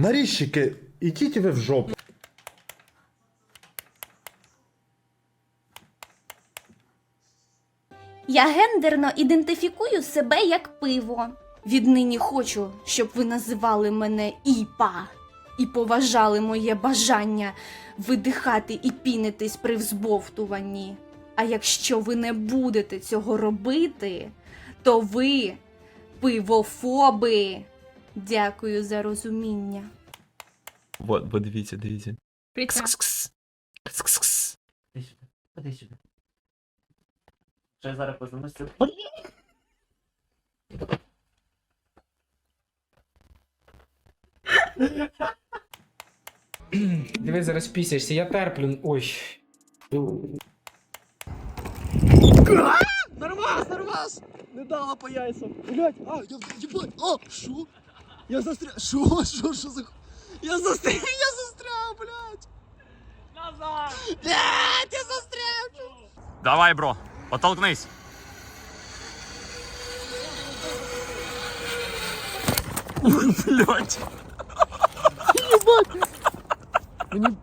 Наріжчики, ідіть ви в жопу. Я гендерно ідентифікую себе як пиво. Віднині хочу, щоб ви називали мене Іпа і поважали моє бажання видихати і пінитись при взбовтуванні. А якщо ви не будете цього робити, то ви пивофоби. Дякую за розуміння. Вот, бо дивіться, дивіться. Прекрасно. Кс-кс-кс. Кс-кс-кс. Іди сюди. Ходи сюди. Ще зараз познайомися. Диви, зараз пісяшся, я терплю. Ой. Нормас, нормас! Не дала по яйцам. Блять, а, я ебать, а, шо? Я застрял, шо, шо, шо за... ху- Я застрял, я застрял, блять! Назад! Блять, я застрял! Давай, бро, оттолкнись. Блять. Мені...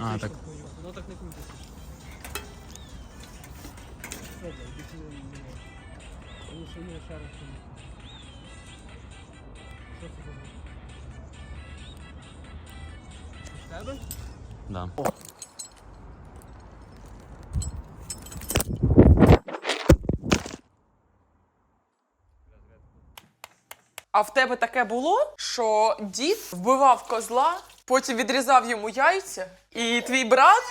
А, так. Воно так не крутиться. Добре, іди сюди, ні. Тому що ні, ще Да. А в тебе таке було, що дід вбивав козла, потім відрізав йому яйця, і твій брат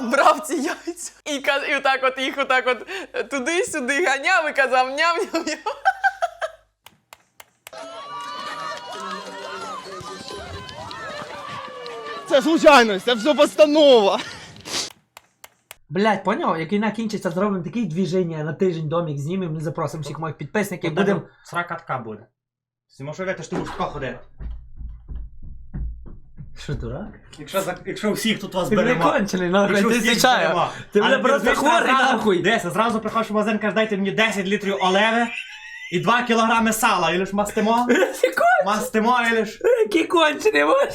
брав ці яйця і, і отак от їх отак от туди-сюди ганяв і казав ням-ням-ням. Це случайність, це все постанова. Блять, поняв? Як війна кінчиться, зробимо такі движення на тиждень домик знімемо, ми запросимо всіх моїх підписників, будемо. Срака така буде. Ти можеш уявити, що ти будеш ходити. Що, дурак? Якщо, за- якщо всіх тут вас Ти мене беремо. кончений, нахуй, Якщо ти всіх звичайно. беремо. Ти Але мене просто хворий, зразу- нахуй. Дивися, зразу приходиш в магазин, кажеш, дайте мені 10 літрів олеви і 2 кілограми сала. І лиш мастимо. Мастимо і лиш. Який кончений, може?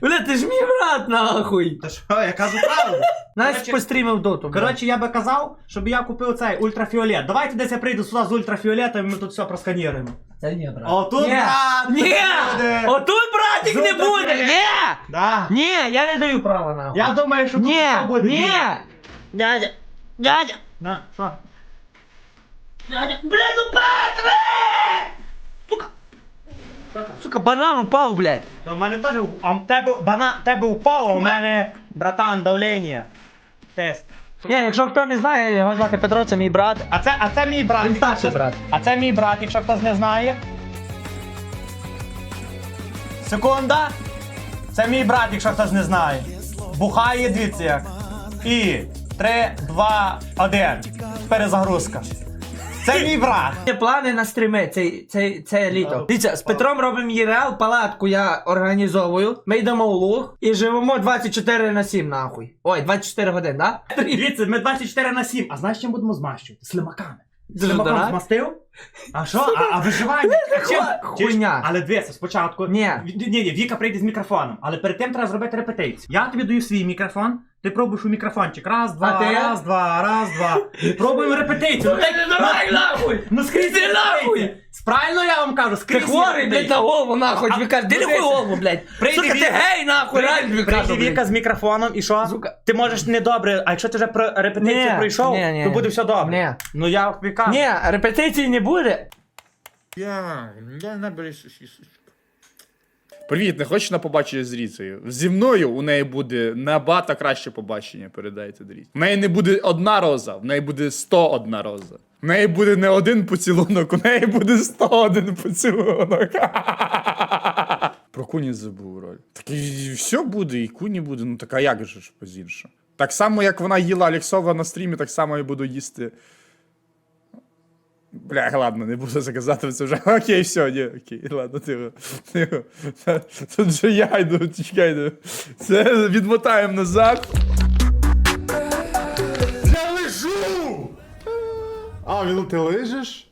Бля, ти ж мій брат, нахуй. Та що, я кажу правду. Настя Коротше- пострімив доту. бля. Коротше, я би казав, щоб я купив цей ультрафіолет. Давайте десь я прийду сюди з ультрафіолетом і ми тут все просканіруємо. Це ні, брат. О, тут Ні. брат! Ні! буде. Отут братик не Тут буде! таке. Ні! Да. Ні, я не даю права, нахуй. Я думаю, що тут Ні! все буде. Ні! Дядя! Дядя! На, що? Дядя! Бля, ну Петре! Сука! Банан упав, блядь. То в мене теж, а в тебе, бана, тебе упало, а у мене, братан, давлення. Тест. Ні, якщо хто не знає, його звати Петро, це мій брат. А це, а це мій брат. Він старший брат. А це мій брат, якщо хтось не знає. Секунда. Це мій брат, якщо хтось не знає. Бухає, дивіться як. І 3, 2, 1. Перезагрузка. Це мій брат. Є плани на стріми цей, цей, це літо. Дивіться, з Петром робимо ЄРЛ, палатку я організовую. Ми йдемо у луг і живемо 24 на 7, нахуй. Ой, 24 години, да? Дивіться, ми 24 на 7. А знаєш, чим будемо змащувати? Слимаками. Це Слимаком змастив? А що? А, а виживання? Чим? хуйня. Але дивися, спочатку. Ні. Ні, ні, Віка прийде з мікрофоном, але перед тим треба зробити репетицію. Я тобі даю свій мікрофон, ти пробуєш у мікрофончик. Раз, два, А ти? раз, два, раз, два. Пробуємо репетицію. Ну, так- давай, нахуй! Ну скрізь Ти репетиція. Нахуй! Правильно я вам кажу, Ти скрізь хворий, блядь, на голову, нахуй. А- Ви кажете, ти ну, дивися. голову, блядь. Прийде Сука, ти Віка- гей, нахуй, реально тобі кажу, Прийде Віка з мікрофоном і що? Сука. Ти можеш недобре, а якщо ти вже про репетицію Ні, пройшов, ні, ні. то буде все добре. Ні. Ну я тобі. Ні, репетиції не буде. Я, я не Привіт, не хочеш на побачення з Ріцею? Зі мною у неї буде набагато краще побачення, передайте Дріці. В неї не буде одна роза, в неї буде 101 роза. В неї буде не один поцілунок, у неї буде 101 поцілунок. Про куні забув роль. Так і все буде, і куні буде. Ну так а як же ж позірше? Так само, як вона їла Аліксова на стрімі, так само я буду їсти. Бля, ладно, не буду заказати це вже. Окей, все, ні, окей, ладно, тихо. тихо. Тут же я йду, чекайте. Це відмотаємо назад. Я лежу! А, він ти лежиш?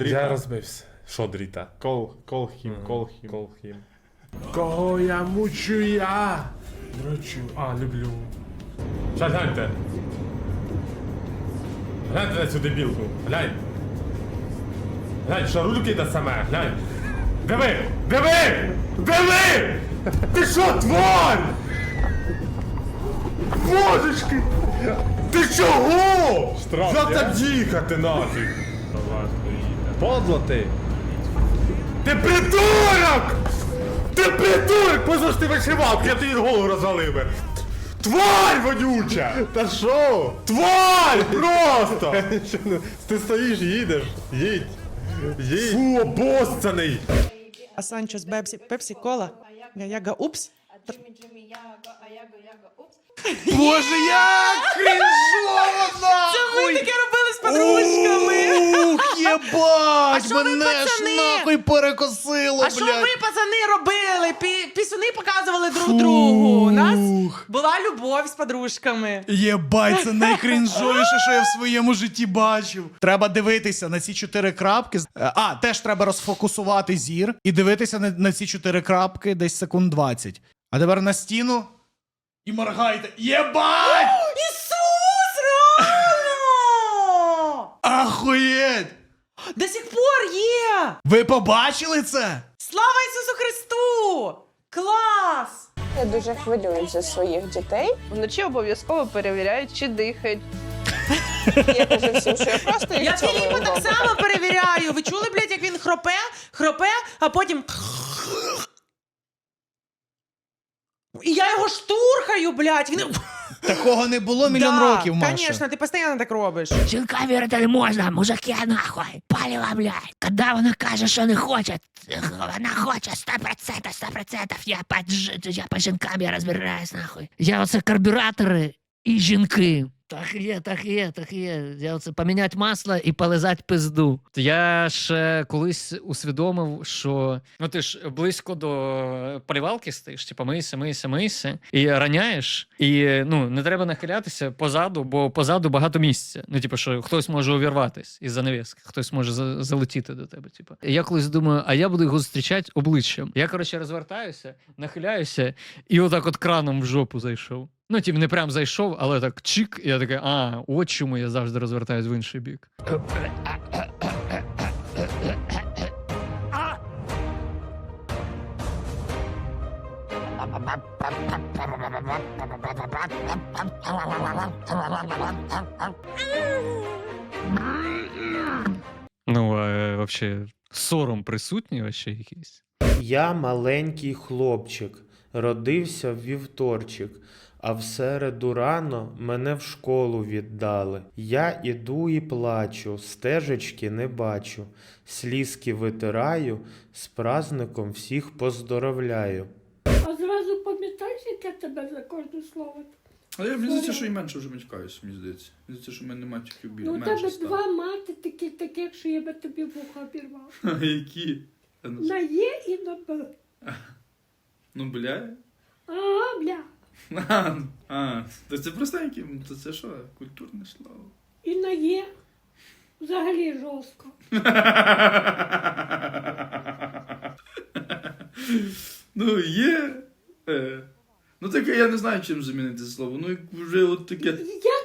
Я розбився. Що дріта? Кол, кол хім, кол хім. Кол хім. Кого я мучу я? Дрочу. А, люблю. Щас Гляньте на цю дебілку. Глянь. Глянь, що рульки те саме, глянь. Диви! Диви! Диви! Ти що, тварь? Божечки! Ти чого? Як так їхати нафіг? Подло ти! Ти придурок! Ти придурок! Позор ти вишивав, я тобі голову розвалив би! Тварь водюча! Та що? Тварь! Просто! Ти стоїш, їдеш, їдь! Їдь! Фу, обоссаний! А Санчес Бепсі, Пепсі Кола, Яга Упс. Боже, як крінжово нахуй! Ми таке робили з подружками. Ух, єбать! що ви, Мене ж пацани? нахуй перекосило, А що блядь! ви, пацани, робили? Пі- Пісюни показували друг другу. У нас була любов з подружками. Єбать, це найкрінжовіше, що я в своєму житті бачив. Треба дивитися на ці чотири крапки. Е, А, теж треба розфокусувати зір і дивитися на, на ці чотири крапки десь секунд 20. А тепер на стіну і моргайте. Єбать! Ісус, реально! Ахуєть! До сих пор є! Ви побачили це? Слава Ісусу Христу! Клас! Я дуже хвилююсь за своїх дітей. Вночі обов'язково перевіряють, чи дихають. Я кажу всім, що я просто їх Я цілую Філіпа так само перевіряю. Ви чули, блядь, як він хропе, хропе, а потім. І я його штурхаю, блядь. Він... Такого не було мільйон Да, років, Маша. Конечно, ти постійно так робиш. Жінка вірити можна, мужики нахуй. Паліва, блядь. Коли вона каже, що не хоче, вона хоче 100%, 100%. Я по, дж- я по жінкам я розбираюсь, нахуй. Я оце карбюратори і жінки. Так є, так є, так є. Я оце поміняти масло і полизати пизду. Я ще колись усвідомив, що ну ти ж близько до полівалки стоїш, типу мийся, мийся, мийся, і раняєш, і ну не треба нахилятися позаду, бо позаду багато місця. Ну, типу, що хтось може увірватись із занавіски, хтось може за- залетіти до тебе. Типу. І я колись думаю, а я буду його зустрічати обличчям. Я коротше розвертаюся, нахиляюся, і отак от краном в жопу зайшов. Ну, типу, не прям зайшов, але так чик, і я такий, а, от чому я завжди розвертаюсь в інший бік. Ну, а вообще, сором присутній вообще якийсь. Я маленький хлопчик, родився в вівторчик, а в середу рано мене в школу віддали. Я іду і плачу, стежечки не бачу, слізки витираю, з праздником всіх поздоровляю. А зразу пам'ятаєш, яке тебе за кожне слово? Але мені здається, що і менше вже матюкаюсь, мені здається. Мені здається, що в мене матюків більше. Ну, у менше тебе стало. два мати такі, таких, що я би тобі вуха обірвав. Ха, Які? На. Є і на Б. Ну, бля. А, а, то це простенькі, то це що, культурне слово. І на Є. Взагалі жорстко. ну, є. Е. Ну таке я не знаю, чим замінити це слово. Ну, як вже от таке. Я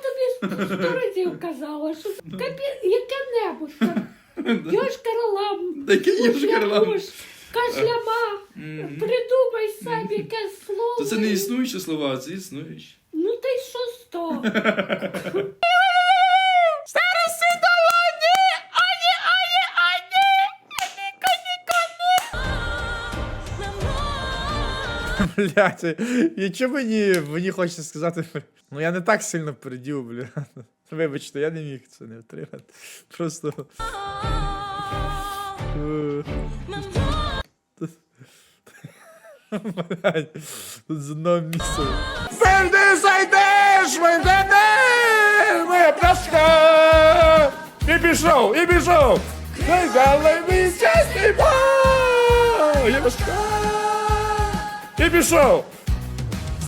тобі сто разів казала, що капі... яке-небудь там. Йошкаралам, Таке є ж карлам. Кашляма. Придумай собі якесь слово. То це не існуючі слова, а це існуючі. Ну та й що з того? Блять, і чому мені, мені хочеться сказати, ну я не так сильно передів, бля. Вибачте, я не міг це не втримати. Просто. Е. Блядь, тут з одного місця. Завжди зайдеш, мене! Моя пташка! І пішов, і пішов! Найдали мій щасний! Я пташка! І пішов!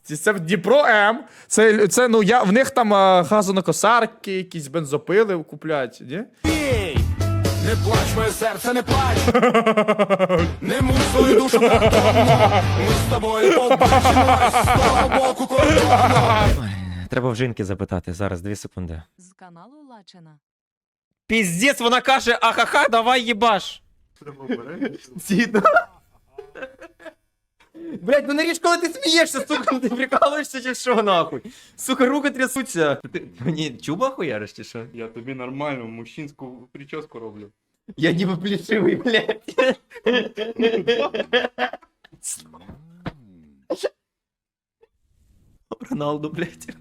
Це- Дніпро М. Це, це ну я в них там а, газонокосарки, якісь бензопили куплять, ні? Не плач, моє серце, не плач. Не муй свою душу картонно. Ми з тобою побачимось з того боку кордону. Треба в жінки запитати. Зараз, дві секунди. З каналу Лачина. Піздець, вона каже, ахаха, давай їбаш. Діда. Блять, ну не річ, коли ти смієшся, сука, ти прикалуєшся чи що нахуй? Сука, руки трясуться. Ти мені чуба хуяриш чи що? Я тобі нормально мужчинську прическу роблю. Я ніби плішивий, блядь. Роналду, блядь.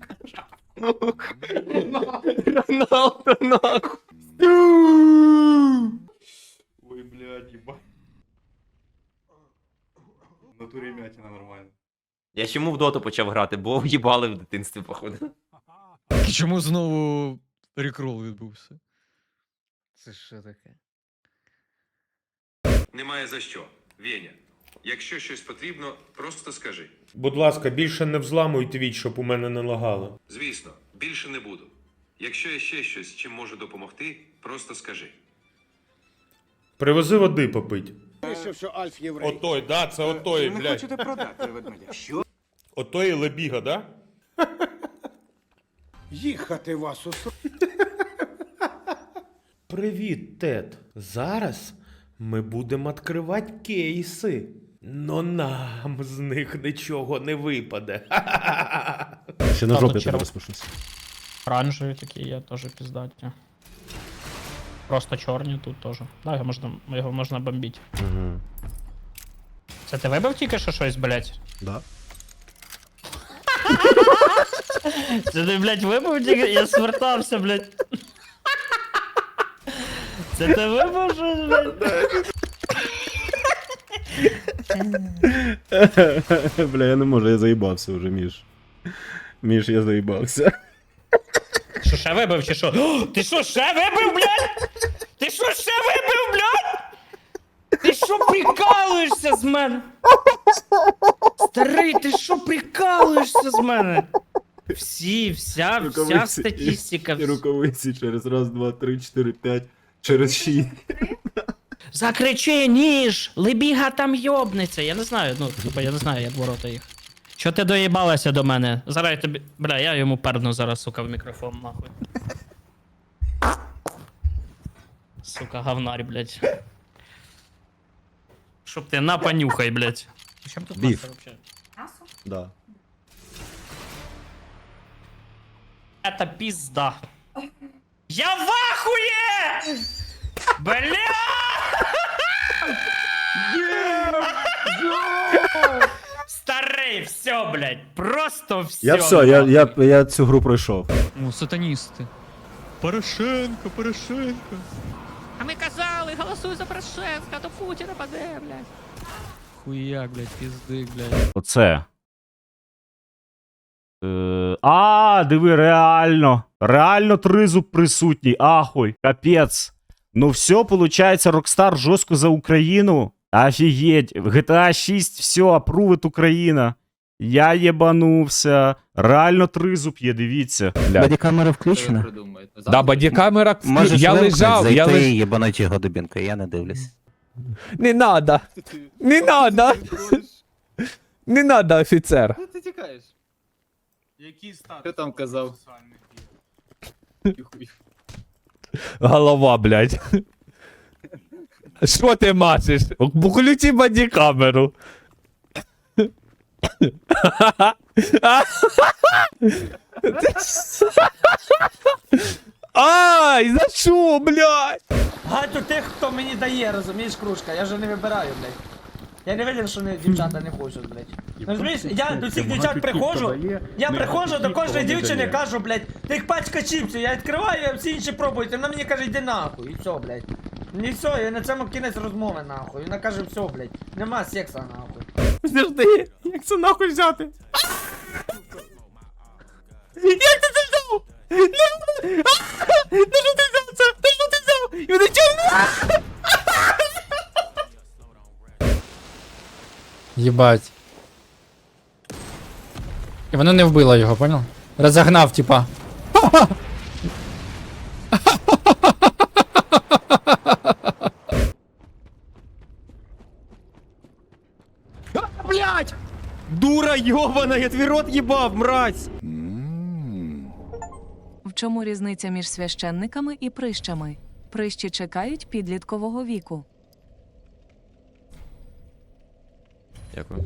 Роналду, нахуй. Ой, блядь, їба. В натурі м'ятина нормально. Я чому в доту почав грати, бо в'їбали в дитинстві, походу. І чому знову рекрол відбувся? Це що таке? Немає за що. Веня, якщо щось потрібно, просто скажи. Будь ласка, більше не взламуй твіт, щоб у мене не лагало. Звісно, більше не буду. Якщо є ще щось, чим можу допомогти, просто скажи. Привези води попить. Вийшов, що Альф єврей. Отой, да, це отой, Не блядь. хочете продати ведмедя? Що? Отой лебіга, да? Їхати вас у Привіт, Тед. Зараз ми будемо відкривати кейси. Но нам з них нічого не випаде. Ще на жопі тебе розпишусь. Оранжеві такі є, теж піздаті. Просто чорні тут теж. Да, його можна, його можна бомбити. Угу. Це ти вибив тільки що щось, блядь? Да. Це ти, блядь, вибив тільки? Я свертався, блядь. Це ти вибив щось, блядь? Бля, я не можу, я заїбався вже, Міш. Міш, я заїбався. Що ще вибив чи що? О, ти що, ще вибив, блядь? Ти що, ще вибив, блядь? Ти що прикалуєшся з мене? Старий, ти що прикалуєшся з мене? Всі, вся, вся статистика. І рукавиці через раз, два, три, чотири, п'ять, через шість. Закричи, ніж! Лебіга там йобнеться. Я не знаю, ну, типа, я не знаю, як ворота їх. Чо ти доїбалася до мене? Зараз я тобі. Бля, я йому перну зараз, сука, в мікрофон, нахуй. Сука, говнарь, блядь. Щоб ти на понюхай, блядь. Чим тут Біф. маса вообще? Да. Это пизда. Я в ахуе! Бля! Старий, все, блядь, просто все. Я все, я, я, я цю гру пройшов. О, сатаністи. Порошенко, Порошенко. А ми казали, голосуй за Порошенка, до Путіна паде, блядь. Хуяк, блядь, піздик, блядь. Оце. Е, а, диви, реально. Реально тризуб присутній. Ахуй, капець. Ну все, получается, Rockstar жорстко за Україну. Офігеть. GTA 6 все, апрувит Україна. Я єбанувся. Реально тризуб є, дивіться. Бодікамера включена? Да, бодікамера, вклю- Можеш я лежав, зайти я леж... і єбануть його дубінкою, я не дивлюсь. Не надо. Не надо. Не надо, офіцер. Ти тікаєш? Який статус? Що там казав? Голова, блядь. Що ти мачиш? Включи бодікамеру. Ай, за що, блядь? Гатю тих, хто мені дає, розумієш, кружка, я вже не вибираю, блядь. Я не видів, що не, дівчата не хочуть, блядь. Розумієш, я до цих дівчат приходжу, я приходжу до кожної дівчини, кажу, блядь, ти їх пачка чіпсів, я відкриваю, всі інші пробують, вона мені каже, йди нахуй, і все, блядь. І все, і на цьому кінець розмови, нахуй. Вона каже, все, блядь, нема секса, нахуй. Завжди, як це нахуй взяти? Як ти це взяв? Не- А! Та що ти взяв це? Та що ти взяв? І мене чорно! Єбать. І воно не вбило його, понял? Розогнав, типа. йобана, я твій рот їбав, мразь! В чому різниця між священниками і прищами? Прищі чекають підліткового віку. Дякую.